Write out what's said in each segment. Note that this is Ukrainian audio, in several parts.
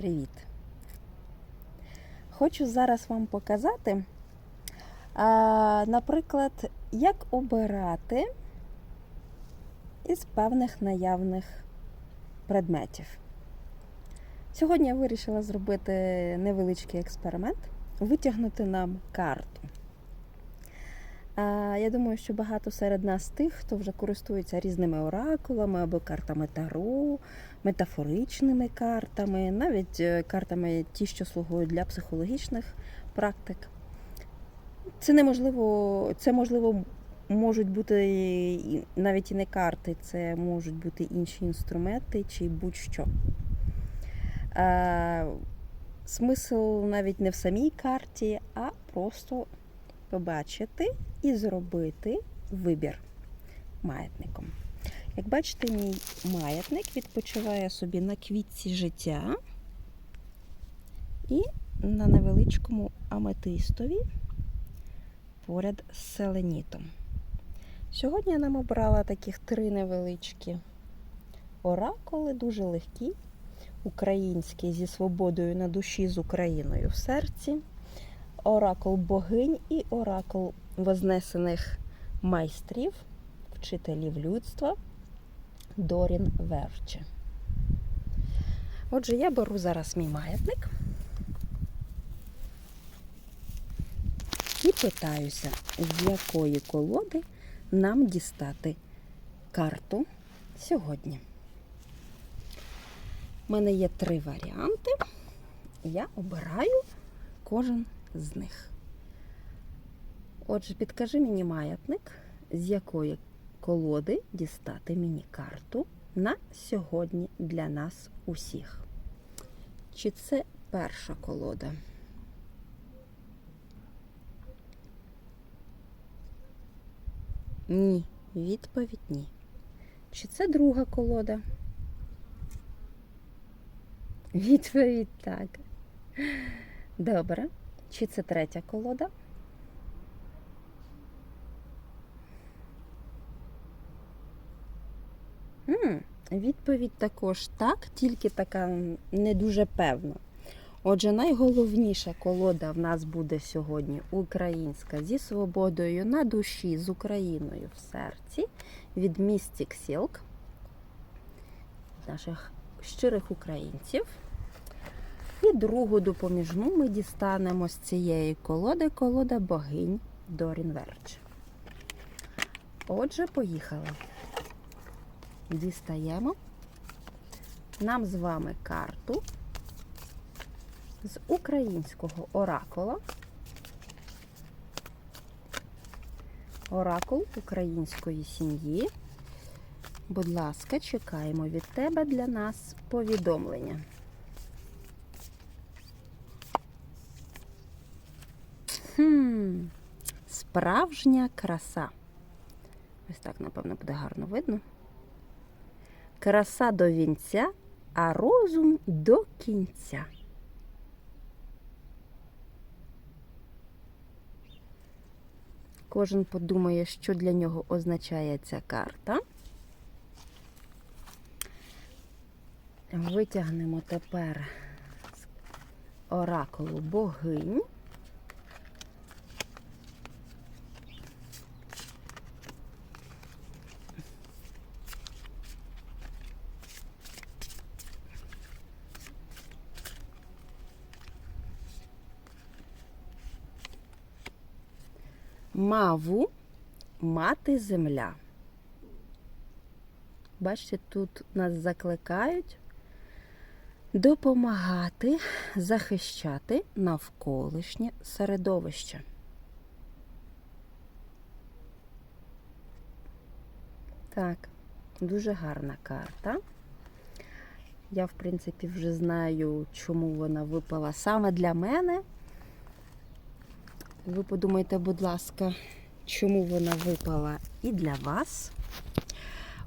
Привіт! Хочу зараз вам показати, наприклад, як обирати із певних наявних предметів. Сьогодні я вирішила зробити невеличкий експеримент, витягнути нам карту. Я думаю, що багато серед нас тих, хто вже користується різними оракулами або картами Таро, метафоричними картами, навіть е, картами ті, що слугують для психологічних практик. Це неможливо, це можливо можуть бути навіть і не карти, це можуть бути інші інструменти чи будь-що. А, смисл навіть не в самій карті, а просто побачити і зробити вибір маятником. Як бачите, мій маятник відпочиває собі на квітці життя і на невеличкому аметистові поряд з селенітом. Сьогодні я нам обрала таких три невеличкі оракули, дуже легкі, українські зі свободою на душі, з Україною в серці, оракул богинь і оракул вознесених майстрів, вчителів людства. Дорін Верче. Отже, я беру зараз мій маятник і питаюся, з якої колоди нам дістати карту сьогодні. У мене є три варіанти. Я обираю кожен з них. Отже, підкажи мені маятник, з якої колоди дістати мені карту на сьогодні для нас усіх. Чи це перша колода? Ні. Відповідь ні. Чи це друга колода? Відповідь так. Добре. Чи це третя колода? М, Відповідь також так, тільки така не дуже певна. Отже, найголовніша колода в нас буде сьогодні українська зі свободою на душі, з Україною в серці від Mystic Silk наших щирих українців. І другу допоміжну ми дістанемо з цієї колоди колода богинь Дорін Верч. Отже, поїхали. Дістаємо нам з вами карту з українського оракула. Оракул української сім'ї. Будь ласка, чекаємо від тебе для нас повідомлення. Хм, справжня краса. Ось так, напевно, буде гарно видно. Краса до вінця, а розум до кінця. Кожен подумає, що для нього означає ця карта. Витягнемо тепер з оракулу богинь. Маву мати земля. Бачите, тут нас закликають допомагати захищати навколишнє середовище. Так, дуже гарна карта. Я, в принципі, вже знаю, чому вона випала саме для мене. Ви подумайте, будь ласка, чому вона випала і для вас.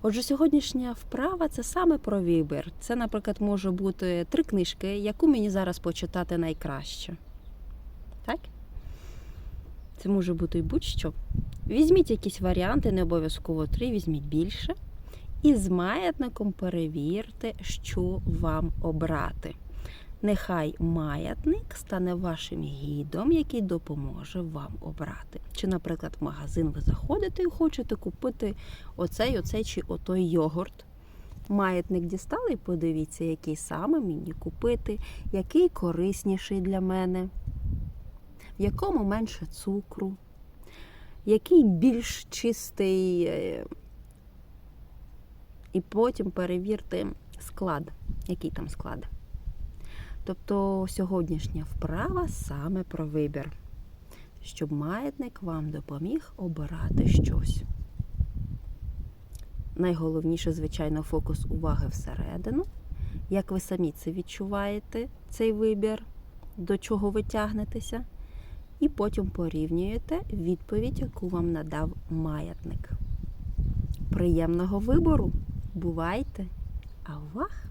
Отже, сьогоднішня вправа це саме про вибір. Це, наприклад, може бути три книжки, яку мені зараз почитати найкраще. Так? Це може бути і будь-що. Візьміть якісь варіанти, не обов'язково три, візьміть більше. І з маятником перевірте, що вам обрати. Нехай маятник стане вашим гідом, який допоможе вам обрати. Чи, наприклад, в магазин ви заходите і хочете купити оцей, оцей чи отой йогурт. Маятник дістали і подивіться, який саме мені купити, який корисніший для мене, в якому менше цукру, який більш чистий. е, І потім перевірте склад, який там склад. Тобто сьогоднішня вправа саме про вибір, щоб маятник вам допоміг обирати щось. Найголовніше, звичайно, фокус уваги всередину. Як ви самі це відчуваєте, цей вибір, до чого ви тягнетеся, і потім порівнюєте відповідь, яку вам надав маятник. Приємного вибору! Бувайте! А вах!